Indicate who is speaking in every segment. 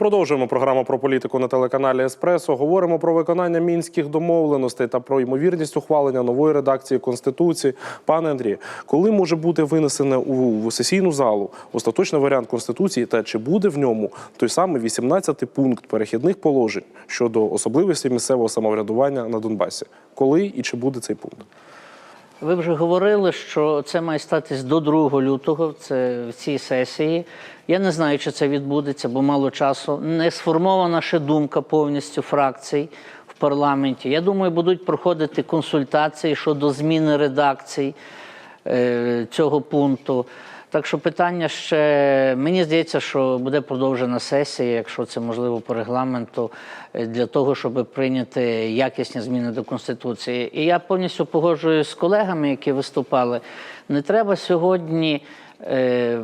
Speaker 1: продовжуємо програму про політику на телеканалі Еспресо. Говоримо про виконання мінських домовленостей та про ймовірність ухвалення нової редакції конституції. Пане Андрію, коли може бути винесене у сесійну залу остаточний варіант конституції, та чи буде в ньому той самий 18-й пункт перехідних положень щодо особливості місцевого самоврядування на Донбасі? Коли і чи буде цей пункт?
Speaker 2: Ви вже говорили, що це має статись до 2 лютого, це в цій сесії. Я не знаю, чи це відбудеться, бо мало часу. Не сформована ще думка повністю фракцій в парламенті. Я думаю, будуть проходити консультації щодо зміни редакцій е, цього пункту. Так що питання ще мені здається, що буде продовжена сесія, якщо це можливо по регламенту, е, для того, щоб прийняти якісні зміни до конституції. І я повністю погоджуюсь з колегами, які виступали. Не треба сьогодні. Е,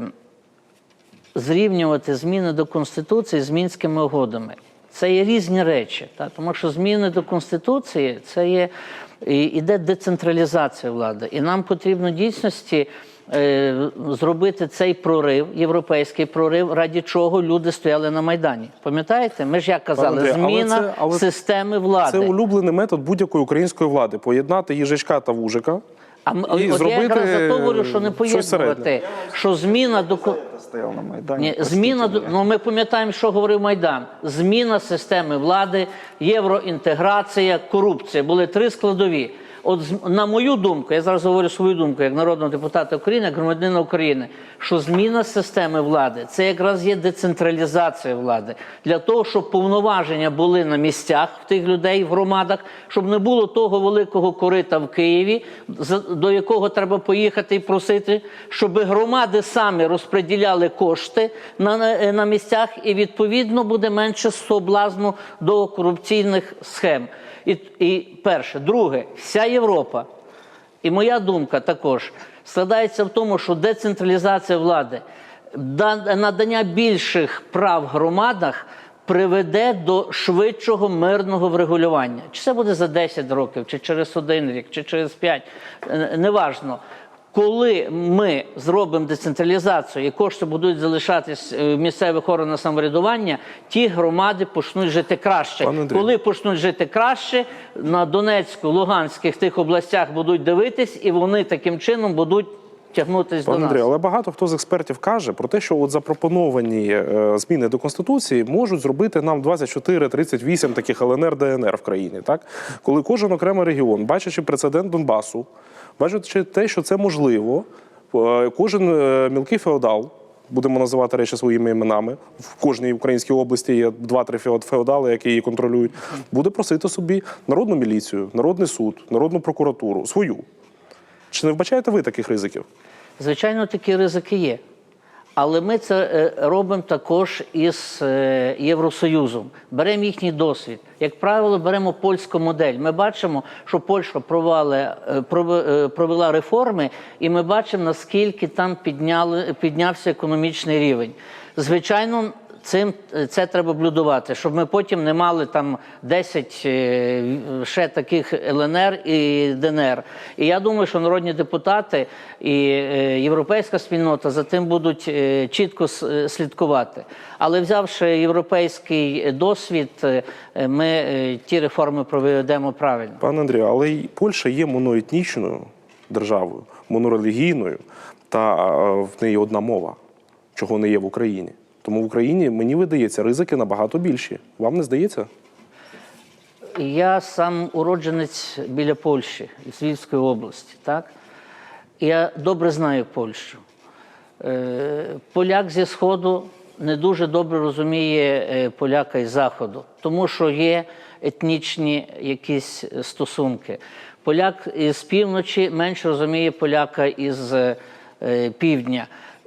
Speaker 2: зрівнювати зміни до Конституції з мінськими угодами. Це є різні речі, так? тому що зміни до Конституції це є і- іде децентралізація влади. І нам потрібно дійсності е, зробити цей прорив, європейський прорив, раді чого люди стояли на Майдані. Пам'ятаєте? Ми ж як казали,
Speaker 1: Андрій, але
Speaker 2: зміна
Speaker 1: це- але
Speaker 2: системи влади.
Speaker 1: Це улюблений метод будь-якої української влади поєднати їжачка та вужика.
Speaker 2: А
Speaker 1: і
Speaker 2: от я якраз за то говорю, що не поєднувати, що зміна до
Speaker 3: стояв на Майдані.
Speaker 2: Ні, зміна
Speaker 3: до
Speaker 2: ну ми пам'ятаємо, що говорив Майдан. Зміна системи влади, євроінтеграція, корупція були три складові. От на мою думку, я зараз говорю свою думку як народного депутата України, як громадянина України, що зміна системи влади це якраз є децентралізація влади. Для того, щоб повноваження були на місцях в тих людей в громадах, щоб не було того великого корита в Києві, до якого треба поїхати і просити, щоб громади самі розподіляли кошти на, на, місцях, і відповідно буде менше соблазну до корупційних схем. І, і перше, друге, вся Європа. І моя думка також складається в тому, що децентралізація влади, надання більших прав громадах приведе до швидшого мирного врегулювання. Чи це буде за 10 років, чи через один рік, чи через 5, е, неважно. Коли ми зробимо децентралізацію і кошти будуть залишатись е, в місцевих органах самоврядування, ті громади почнуть жити краще. Коли почнуть жити краще, на Донецьку, Луганських тих областях будуть дивитись, і вони таким чином будуть тягнутись до
Speaker 1: Пане
Speaker 2: нас.
Speaker 1: Андрію, але багато хто з експертів каже про те, що от запропоновані е, зміни до конституції можуть зробити нам 24-38 таких ЛНР ДНР в країні, так коли кожен окремий регіон, бачачи прецедент Донбасу, бачачи те, що це можливо, е, кожен е, мілкий феодал. Будемо називати речі своїми іменами. В кожній українській області є два-три феодали, які її контролюють. Буде просити собі народну міліцію, народний суд, народну прокуратуру свою. Чи не вбачаєте ви таких ризиків?
Speaker 2: Звичайно, такі ризики є. Але ми це е, робимо також із е, Євросоюзом. Беремо їхній досвід. Як правило, беремо польську модель. Ми бачимо, що Польща провали е, провела реформи, і ми бачимо, наскільки там підняли, піднявся економічний рівень. Звичайно, Цим е, це треба блюдувати, щоб ми потім не мали там 10 е, ще таких ЛНР і ДНР. І я думаю, що народні депутати і е, європейська спільнота за тим будуть чітко слідкувати. Але взявши європейський досвід, ми ті реформи проведемо правильно.
Speaker 1: Пане Андрію, але й Польща є моноетнічною державою, монорелігійною, та в неї одна мова, чого не є в Україні. Тому в Україні мені видається ризики набагато більші. Вам не здається?
Speaker 2: Я сам уродженець біля Польщі з Львівської області. Так? Я добре знаю Польщу. Е, Поляк зі Сходу не дуже добре розуміє е, поляка із Заходу, тому що є етнічні якісь стосунки. Поляк із півночі менше розуміє поляка із е, півдня.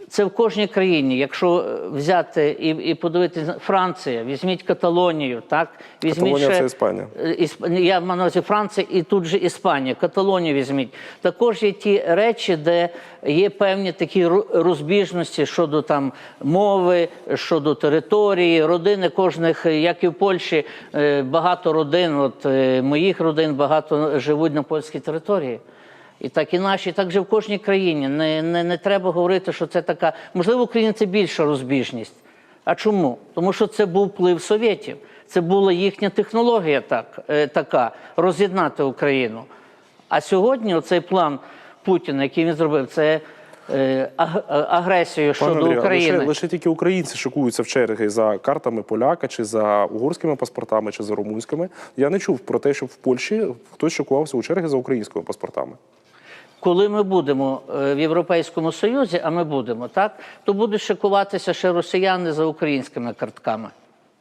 Speaker 2: Це в кожній країні. Якщо е, взяти і, і подивитися Франція, візьміть Каталонію, так візьміть
Speaker 1: Каталонія
Speaker 2: ще-
Speaker 1: це Іспанія.
Speaker 2: Е, Ісп- Я маю на увазі Франція і тут же Іспанія, Каталонію візьміть. Також є ті речі, де є певні такі розбіжності щодо там мови, щодо території, родини кожних, е, як і в Польщі, багато родин, от моїх родин багато живуть на польській території. І так і наші, так же в кожній країні. Не, не, не треба говорити, що це така. Можливо, в Україні це більша розбіжність. А чому? Тому що це був вплив совєтів. Це була їхня технологія так, е, така роз'єднати Україну. А сьогодні оцей план Путіна, який він зробив, це е, аг- агресією щодо
Speaker 1: Андрію,
Speaker 2: України.
Speaker 1: лише, лише тільки українці шикуються в черги за картами поляка, чи за угорськими паспортами, чи за румунськими. Я не чув про те, що в Польщі хтось шикувався у черги за українськими паспортами.
Speaker 2: Коли ми будемо е, в Європейському Союзі, а ми будемо, так, то будуть шикуватися ще росіяни за українськими картками.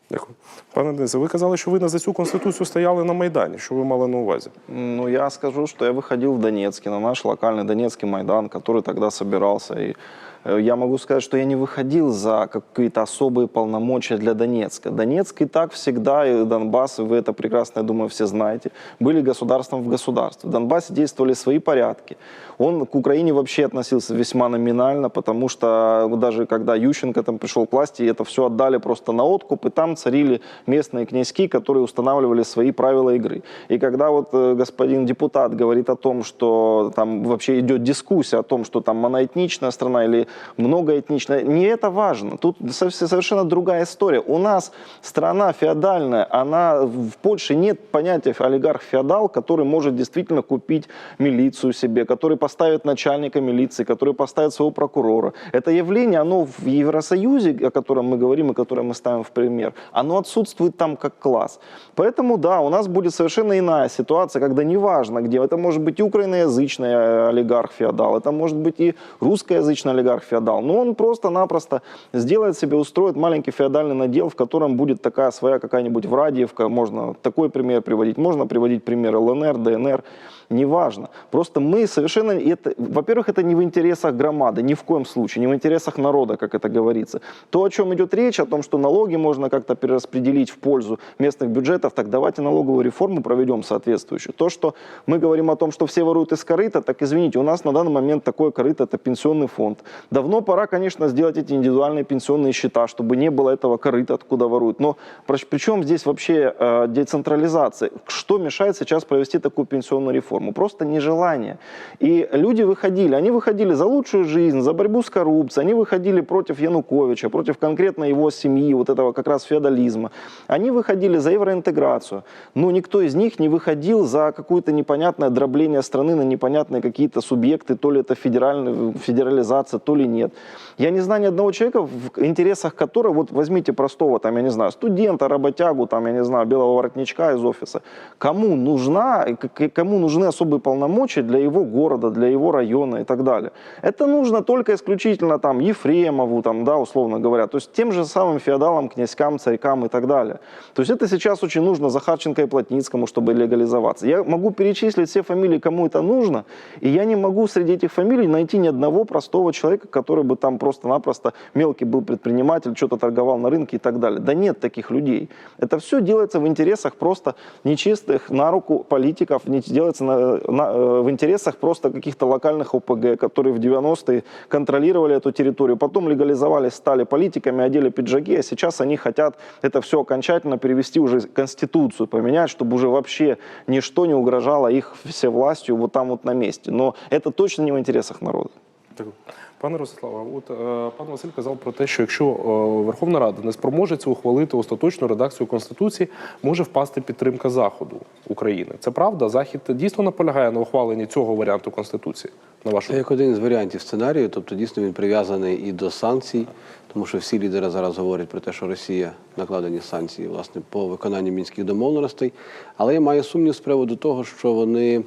Speaker 1: Дякую. Пане Денисе, ви казали, що ви на за цю конституцію стояли на Майдані. Що ви мали на увазі?
Speaker 3: Ну, я скажу, что я выходил в Донецке, на наш локальный Донецкий Майдан, который тогда собирался. И э, Я могу сказать, что я не выходил за какие-то особые полномочия для Донецка. Донецк и так всегда, и Донбасс, и вы это прекрасно, я думаю, все знаете, были государством в государстве. В Донбассе действовали свои порядки. Он к Украине вообще относился весьма номинально, потому что даже когда Ющенко там пришел к власти, это все отдали просто на откуп, и там царили местные князьки, которые устанавливали свои правила игры. И когда вот э, господин депутат говорит о том, что там вообще идет дискуссия о том, что там моноэтничная страна или многоэтничная, не это важно. Тут со- совершенно другая история. У нас страна феодальная, она в Польше нет понятия олигарх-феодал, который может действительно купить милицию себе, который поставит начальника милиции, который поставит своего прокурора. Это явление, оно в Евросоюзе, о котором мы говорим и которое мы ставим в пример, оно отсутствует там как класс. Поэтому, да, у нас будет совершенно иная ситуация, когда неважно где, это может быть и украиноязычный э, олигарх-феодал, это может быть и русскоязычный олигарх-феодал, но он просто-напросто сделает себе, устроит маленький феодальный надел, в котором будет такая своя какая-нибудь Врадиевка, можно такой пример приводить, можно приводить пример ЛНР, ДНР, неважно. Просто мы совершенно, это, во-первых, это не в интересах громады, ни в коем случае, не в интересах народа, как это говорится. То, о чем идет речь, о том, что налоги можно как-то перераспределить в пользу местных бюджетов, так давайте налоговую реформу проведем соответствующую. То, что мы говорим о том, что все воруют из корыта, так извините, у нас на данный момент такое корыто, это пенсионный фонд. Давно пора, конечно, сделать эти индивидуальные пенсионные счета, чтобы не было этого корыта, откуда воруют. Но причем здесь вообще э, децентрализация? Что мешает сейчас провести такую пенсионную реформу? Просто нежелание. И люди выходили, они выходили за лучшую жизнь, за борьбу с коррупцией, они выходили против Януковича, против конкретно его семьи, вот этого как раз феодализма. Они выходили за евроинтеграцию. Но никто из них не выходил за какое-то непонятное дробление страны на непонятные какие-то субъекты, то ли это федеральная, федерализация, то ли нет. Я не знаю ни одного человека, в интересах которого, вот возьмите простого, там, я не знаю, студента, работягу, там, я не знаю, белого воротничка из офиса. Кому нужна, кому нужны особые полномочия для его города, для его района и так далее. Это нужно только исключительно там Ефремову, там, да, условно говоря, то есть тем же самым феодалам, князькам, царькам и так далее. То есть это сейчас очень нужно Захарченко и Плотницкому, чтобы легализоваться. Я могу перечислить все фамилии, кому это нужно, и я не могу среди этих фамилий найти ни одного простого человека, который бы там просто-напросто мелкий был предприниматель, что-то торговал на рынке и так далее. Да нет таких людей. Это все делается в интересах просто нечистых на руку политиков, не делается на- в интересах просто каких-то локальных ОПГ, которые в 90-е контролировали эту территорию, потом легализовались, стали политиками, одели пиджаки, а сейчас они хотят это все окончательно перевести уже Конституцию, поменять, чтобы уже вообще ничто не угрожало их всевластию вот там вот на месте. Но это точно не в интересах народа.
Speaker 1: Дякую. Пане Ростиславе, от е, пан Василь казав про те, що якщо е, Верховна Рада не спроможеться ухвалити остаточну редакцію Конституції, може впасти підтримка Заходу України. Це правда? Захід дійсно наполягає на ухваленні цього варіанту Конституції, на вашу
Speaker 4: Це як один з варіантів сценарію, тобто дійсно він прив'язаний і до санкцій, тому що всі лідери зараз говорять про те, що Росія накладені санкції власне по виконанню мінських домовленостей. Але я маю сумнів з приводу того, що вони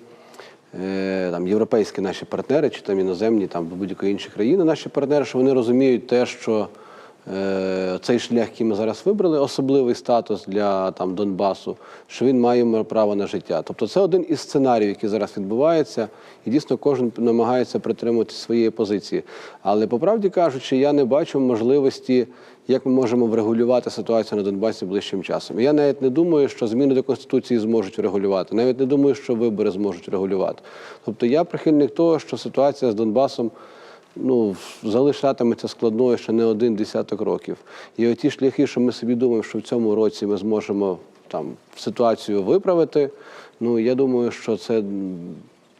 Speaker 4: там європейські наші партнери, чи там іноземні, там будь-якої інші країни, наші партнери, що вони розуміють те, що е, цей шлях, який ми зараз вибрали, особливий статус для там Донбасу, що він має право на життя. Тобто це один із сценаріїв, який зараз відбувається, і дійсно кожен намагається притримуватися своєї позиції. Але по правді кажучи, я не бачу можливості, як ми можемо врегулювати ситуацію на Донбасі ближчим часом. Я навіть не думаю, що зміни до конституції зможуть врегулювати. Навіть не думаю, що вибори зможуть регулювати. Тобто я прихильник того, що ситуація з Донбасом ну, залишатиметься складною ще не один десяток років. І оті шляхи, що ми собі думаємо, що в цьому році ми зможемо там ситуацію виправити. Ну я думаю, що це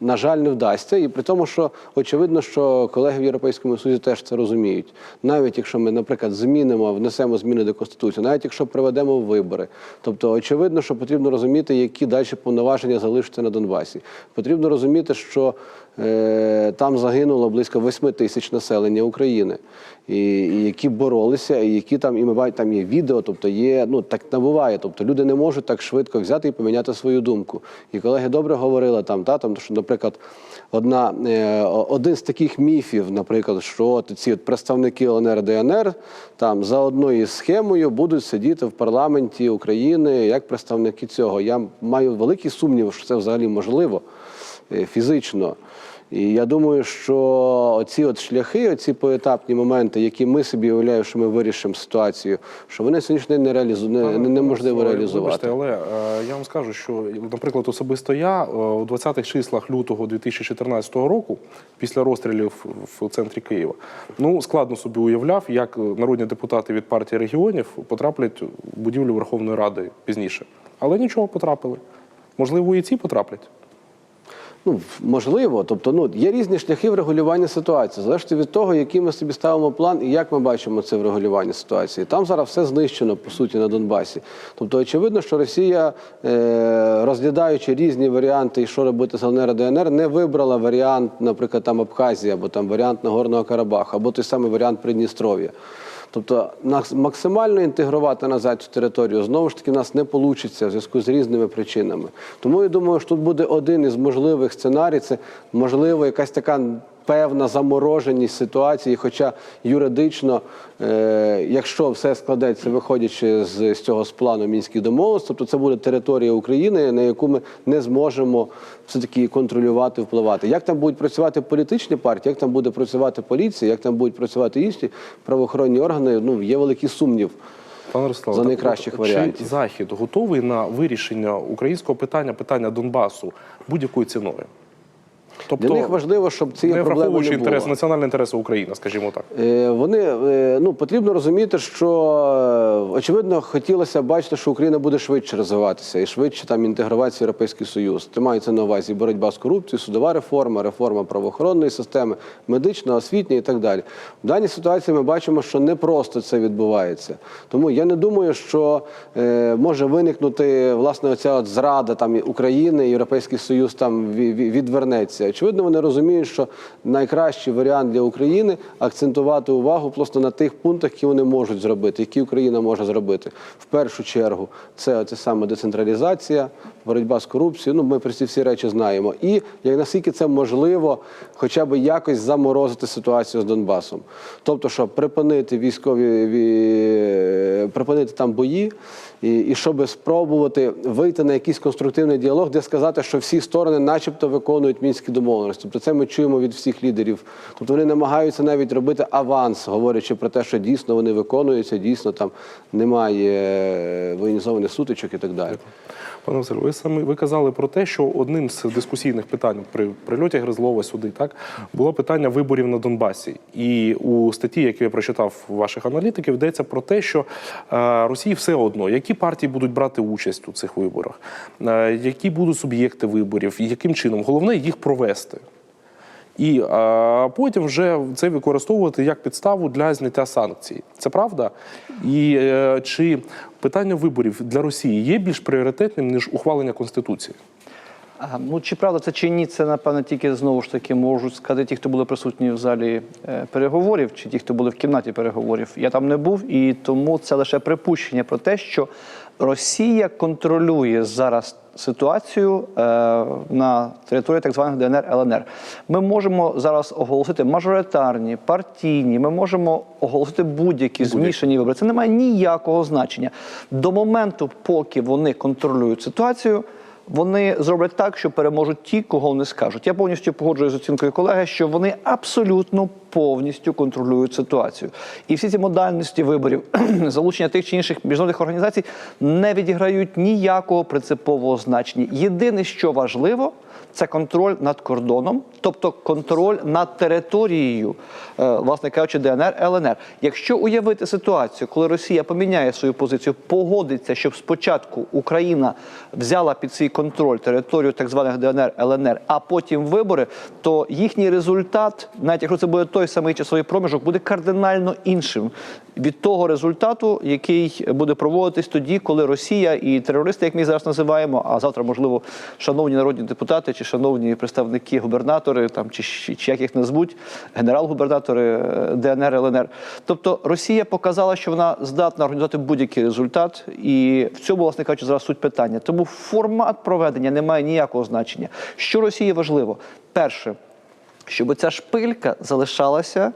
Speaker 4: на жаль, не вдасться. І при тому, що очевидно, що колеги в Європейському Союзі теж це розуміють. Навіть якщо ми, наприклад, змінимо, внесемо зміни до Конституції, навіть якщо проведемо вибори. Тобто, очевидно, що потрібно розуміти, які далі повноваження залишаться на Донбасі. Потрібно розуміти, що там загинуло близько 8 тисяч населення України, і, і які боролися, і які там і ми бачимо, там є відео, тобто є, ну так не буває. Тобто люди не можуть так швидко взяти і поміняти свою думку. І колеги добре говорили там, та там, що, наприклад, одна е, один з таких міфів, наприклад, що от ці от представники ЛНР ДНР там за одною схемою будуть сидіти в парламенті України як представники цього. Я маю великий сумнів, що це взагалі можливо е, фізично. І я думаю, що оці от шляхи, оці поетапні моменти, які ми собі уявляємо, що ми вирішимо ситуацію, що вони сьогодні не реалізу... не, не, неможливо
Speaker 1: Вибачте,
Speaker 4: реалізувати.
Speaker 1: але е, я вам скажу, що, наприклад, особисто я е, у 20-х числах лютого 2014 року, після розстрілів в центрі Києва, ну складно собі уявляв, як народні депутати від партії регіонів потраплять в будівлю Верховної Ради пізніше. Але нічого потрапили. Можливо, і ці потраплять.
Speaker 4: Ну, можливо, тобто ну є різні шляхи врегулювання ситуації, залежно від того, який ми собі ставимо план і як ми бачимо це врегулювання ситуації. Там зараз все знищено по суті на Донбасі. Тобто, очевидно, що Росія, е, розглядаючи різні варіанти, і що робити з ЛНР ДНР, не вибрала варіант, наприклад, там Абхазія, або там варіант Нагорного Карабаху, або той самий варіант Придністров'я. Тобто максимально інтегрувати назад цю територію знову ж таки в нас не вийде в зв'язку з різними причинами. Тому я думаю, що тут буде один із можливих сценарій. Це можливо якась така певна замороженість ситуації, хоча юридично, е, якщо все складеться, виходячи з, з цього з плану мінських домовленостей, то це буде територія України, на яку ми не зможемо все-таки контролювати, впливати. Як там будуть працювати політичні партії, як там буде працювати поліція, як там будуть працювати інші правоохоронні органи, ну є великий сумнів.
Speaker 1: Пане Ростиславе,
Speaker 4: За найкращих
Speaker 1: от,
Speaker 4: варіантів.
Speaker 1: Чи Захід готовий на вирішення українського питання, питання Донбасу будь-якою ціною? Тобто,
Speaker 4: Для них важливо, щоб цієї
Speaker 1: не
Speaker 4: проблеми
Speaker 1: враховуючи
Speaker 4: не було.
Speaker 1: інтерес, національні інтереси України, скажімо так.
Speaker 4: Е, Вони е, ну потрібно розуміти, що е, очевидно хотілося бачити, що Україна буде швидше розвиватися і швидше там інтегруватися в Європейський Союз. Це мається на увазі боротьба з корупцією, судова реформа, реформа правоохоронної системи, медична, освітня і так далі. В даній ситуації ми бачимо, що не просто це відбувається. Тому я не думаю, що може виникнути власне оця от зрада там України, Європейський Союз там ві- ві- Очевидно, вони розуміють, що найкращий варіант для України акцентувати увагу просто на тих пунктах, які вони можуть зробити, які Україна може зробити. В першу чергу це, це саме децентралізація, боротьба з корупцією. Ну, ми про ці всі речі знаємо. І як наскільки це можливо, хоча б якось заморозити ситуацію з Донбасом. Тобто, що припинити військові припинити там бої, і, і щоб спробувати вийти на якийсь конструктивний діалог, де сказати, що всі сторони, начебто, виконують мінські домовленості. Про це ми чуємо від всіх лідерів. Тобто вони намагаються навіть робити аванс, говорячи про те, що дійсно вони виконуються, дійсно там немає е, воєнізованих сутичок і так далі.
Speaker 1: Пане Василю, ви самі ви казали про те, що одним з дискусійних питань при прильоті Гризлова сюди так було питання виборів на Донбасі. І у статті, яку я прочитав ваших аналітиків, йдеться про те, що е, Росії все одно, які партії будуть брати участь у цих виборах, е, які будуть суб'єкти виборів, і яким чином головне їх провести. І а, потім вже це використовувати як підставу для зняття санкцій. Це правда? І е, чи питання виборів для Росії є більш пріоритетним ніж ухвалення конституції?
Speaker 5: Ну, чи правда це чи ні, це напевно тільки знову ж таки можуть сказати ті, хто були присутні в залі е, переговорів, чи ті, хто були в кімнаті переговорів. Я там не був, і тому це лише припущення про те, що Росія контролює зараз ситуацію е, на території так званих ДНР ЛНР. Ми можемо зараз оголосити мажоритарні, партійні, ми можемо оголосити будь-які змішані вибори. Це не має ніякого значення. До моменту, поки вони контролюють ситуацію. Вони зроблять так, що переможуть ті, кого вони скажуть. Я повністю погоджуюся з оцінкою колеги, що вони абсолютно повністю контролюють ситуацію. І всі ці модальності виборів, залучення тих чи інших міжнародних організацій не відіграють ніякого принципового значення. Єдине, що важливо, це контроль над кордоном, тобто контроль над територією, е, власне кажучи, ДНР, ЛНР. Якщо уявити ситуацію, коли Росія поміняє свою позицію, погодиться, щоб спочатку Україна взяла під свій контроль територію так званих ДНР, ЛНР, а потім вибори, то їхній результат, навіть якщо це буде той самий часовий проміжок, буде кардинально іншим від того результату, який буде проводитись тоді, коли Росія і терористи, як ми зараз називаємо, а завтра, можливо, шановні народні депутати чи шановні представники губернатори, там чи, чи, чи як їх назвуть, генерал-губернатори е, ДНР, ЛНР. Тобто Росія показала, що вона здатна організувати будь-який результат, і в цьому, власне кажучи, зараз суть питання. Тому формат проведення не має ніякого значення. Що Росії важливо? Перше, щоб ця шпилька залишалася.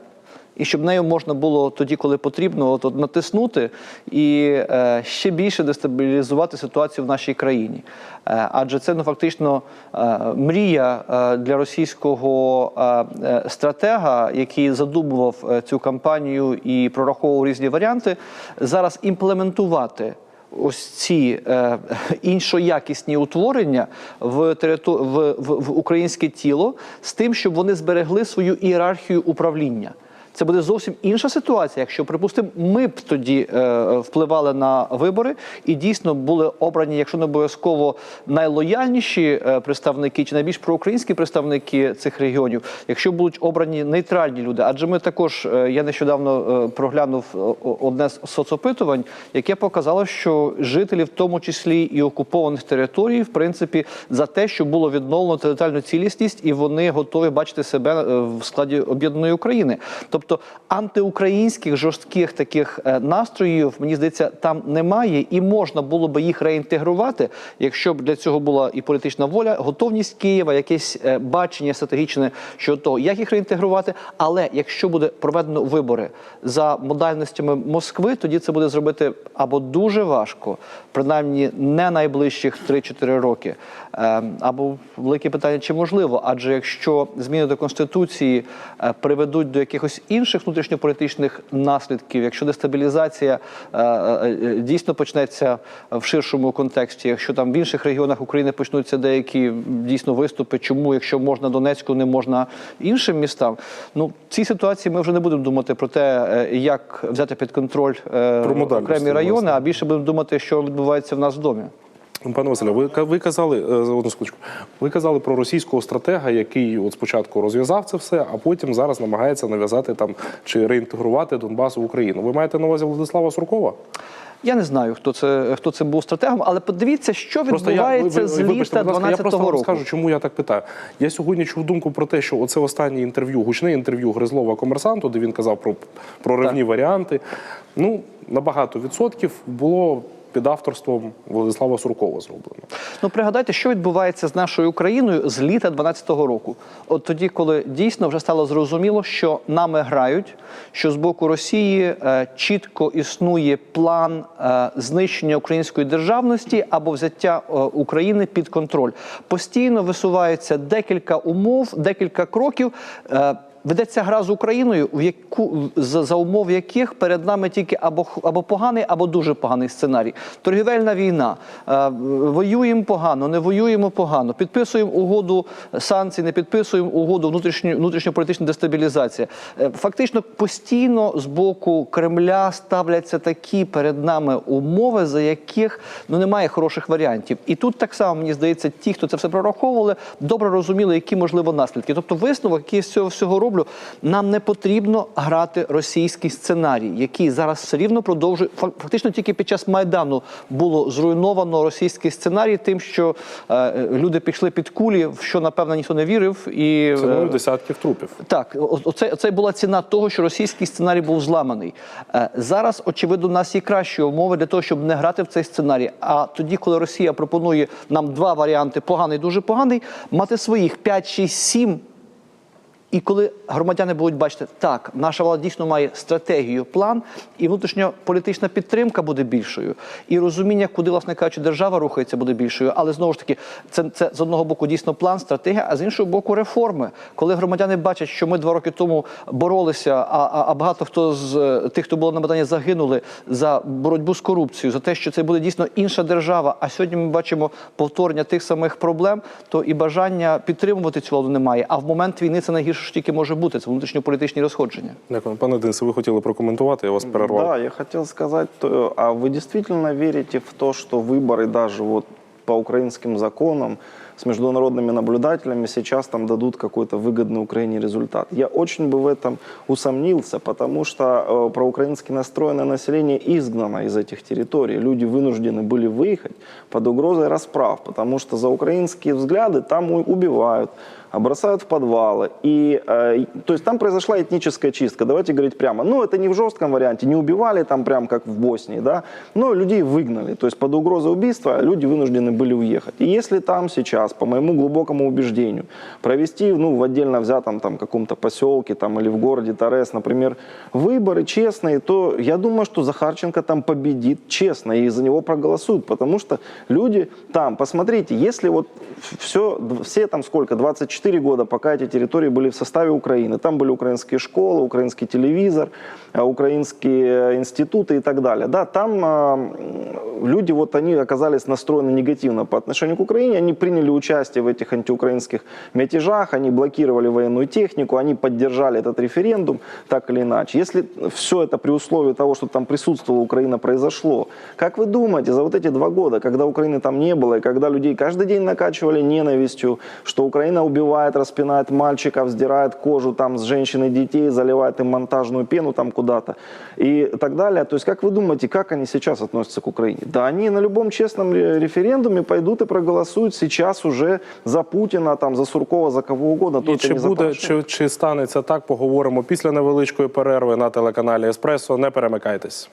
Speaker 5: І щоб нею можна було тоді, коли потрібно, от, от натиснути і е, ще більше дестабілізувати ситуацію в нашій країні. Е, адже це ну фактично е, мрія е, для російського е, е, стратега, який задумував е, цю кампанію і прораховував різні варіанти, зараз імплементувати ось ці е, іншоякісні утворення в, териту... в, в, в українське тіло з тим, щоб вони зберегли свою ієрархію управління. Це буде зовсім інша ситуація, якщо, припустимо, ми б тоді е, впливали на вибори і дійсно були обрані, якщо не обов'язково найлояльніші е, представники чи найбільш проукраїнські представники цих регіонів, якщо будуть обрані нейтральні люди. Адже ми також, е, я нещодавно е, проглянув одне з соцопитувань, яке показало, що жителі, в тому числі і окупованих територій, в принципі, за те, що було відновлено територіальну цілісність, і вони готові бачити себе в складі об'єднаної України. Тобто антиукраїнських жорстких таких е, настроїв, мені здається, там немає, і можна було би їх реінтегрувати, якщо б для цього була і політична воля, готовність Києва, якесь е, бачення стратегічне щодо того, як їх реінтегрувати. Але якщо буде проведено вибори за модальностями Москви, тоді це буде зробити або дуже важко, принаймні не найближчих 3-4 роки, е, або велике питання, чи можливо, адже якщо зміни до конституції е, приведуть до якихось інших внутрішньополітичних наслідків, якщо дестабілізація е, е, дійсно почнеться в ширшому контексті, якщо там в інших регіонах України почнуться деякі дійсно виступи, чому, якщо можна Донецьку, не можна іншим містам. Ну в цій ситуації ми вже не будемо думати про те, е, як взяти під контроль е,
Speaker 1: Про
Speaker 5: окремі райони,
Speaker 1: власне.
Speaker 5: а більше будемо думати, що відбувається в нас в домі.
Speaker 1: Пане Василе, ви, ви казали е, одну секундочку, ви казали про російського стратега, який от спочатку розв'язав це все, а потім зараз намагається нав'язати там чи реінтегрувати Донбас в Україну. Ви маєте на увазі Владислава Суркова?
Speaker 5: Я не знаю, хто це хто це був стратегом, але подивіться, що
Speaker 1: Просто я
Speaker 5: відбувається
Speaker 1: ви-
Speaker 5: з
Speaker 1: ви- вибачте,
Speaker 5: літа
Speaker 1: будь я
Speaker 5: 12-го
Speaker 1: просто вам
Speaker 5: року.
Speaker 1: скажу, чому я так питаю. Я сьогодні чув думку про те, що оце останнє інтерв'ю, гучне інтерв'ю Гризлова комерсанту, де він казав про проривні варіанти. Ну на багато відсотків було під авторством Владислава Суркова зроблено.
Speaker 5: Ну пригадайте, що відбувається з нашою Україною з літа 12-го року. От тоді, коли дійсно вже стало зрозуміло, що нами грають, що з боку Росії е, чітко існує план е, знищення української державності або взяття е, України під контроль. Постійно висувається декілька умов, декілька кроків. Е, Ведеться гра з Україною, в яку за, за умов яких перед нами тільки або або поганий, або дуже поганий сценарій. Торгівельна війна. Е, воюємо погано, не воюємо погано. Підписуємо угоду санкцій, не підписуємо угоду внутрішньо внутрішньополітична дестабілізація. Е, фактично постійно з боку Кремля ставляться такі перед нами умови, за яких ну немає хороших варіантів. І тут так само мені здається, ті, хто це все прораховували, добре розуміли, які можливо наслідки. Тобто, висновок, який з цього всього роблю, нам не потрібно грати російський сценарій, який зараз все рівно продовжує. Фактично тільки під час майдану було зруйновано російський сценарій, тим, що е, люди пішли під кулі, в що напевно ніхто не вірив, і е,
Speaker 1: Ціною десятків трупів.
Speaker 5: так, оце, оце була ціна того, що російський сценарій був зламаний. Е, зараз, очевидно, у нас є кращі умови для того, щоб не грати в цей сценарій. А тоді, коли Росія пропонує нам два варіанти: поганий, дуже поганий, мати своїх 5, 6, 7 І коли громадяни будуть бачити, так, наша влада дійсно має стратегію, план, і внутрішньополітична підтримка буде більшою, і розуміння, куди, власне кажучи, держава рухається, буде більшою. Але знову ж таки, це, це з одного боку дійсно план, стратегія, а з іншого боку, реформи. Коли громадяни бачать, що ми два роки тому боролися, а, а, багато хто з е, тих, хто було на Майдані, загинули за боротьбу з корупцією, за те, що це буде дійсно інша держава. А сьогодні ми бачимо повторення тих самих проблем, то і бажання підтримувати цю владу немає. А в момент війни це найгірше, що тільки може бути. Це внутрішньополітичні розходження.
Speaker 1: Дякую. Пане Денисе, ви хотіли прокоментувати, я вас перервав.
Speaker 3: Да, я хотел сказать, то, а вы действительно верите в то, что выборы даже вот по украинским законам с международными наблюдателями сейчас там дадут какой-то выгодный Украине результат? Я очень бы в этом усомнился, потому что э, проукраински настроенное население изгнано из этих территорий. Люди вынуждены были выехать под угрозой расправ, потому что за украинские взгляды там у- убивают, а бросают в подвалы. И, э, то есть там произошла этническая чистка, давайте говорить прямо. Ну, это не в жестком варианте, не убивали там прям как в Боснии, да, но людей выгнали. То есть под угрозой убийства люди вынуждены были уехать. И если там сейчас, по моему глубокому убеждению, провести, ну, в отдельно взятом там каком-то поселке там или в городе Торес, например, выборы честные, то я думаю, что Захарченко там победит честно и за него проголосуют, потому что люди там, посмотрите, если вот все, все там сколько, 24 года, пока эти территории были в составе Украины, там были украинские школы, украинский телевизор, э, украинские институты и так далее, да, там э, люди вот они оказались настроены негативно по отношению к Украине, они приняли участие в этих антиукраинских мятежах, они блокировали военную технику, они поддержали этот референдум, так или иначе. Если все это при условии того, что там присутствовала Украина, произошло, как вы думаете, за вот эти два года, когда Украины там не было, и когда людей каждый день накачивали ненавистью, что Украина убивает, распинает мальчиков, сдирает кожу там с женщин и детей, заливает им монтажную пену там куда-то и так далее. То есть как вы думаете, как они сейчас относятся к Украине? Да они на любом честном ре- референдуме пойдут и проголосуют сейчас уже за Путина, там, за Суркова, за кого угодно,
Speaker 1: І чи
Speaker 3: не
Speaker 1: буде, чи, чи станеться так, поговоримо після невеличкої перерви на телеканалі Еспресо. Не перемикайтесь.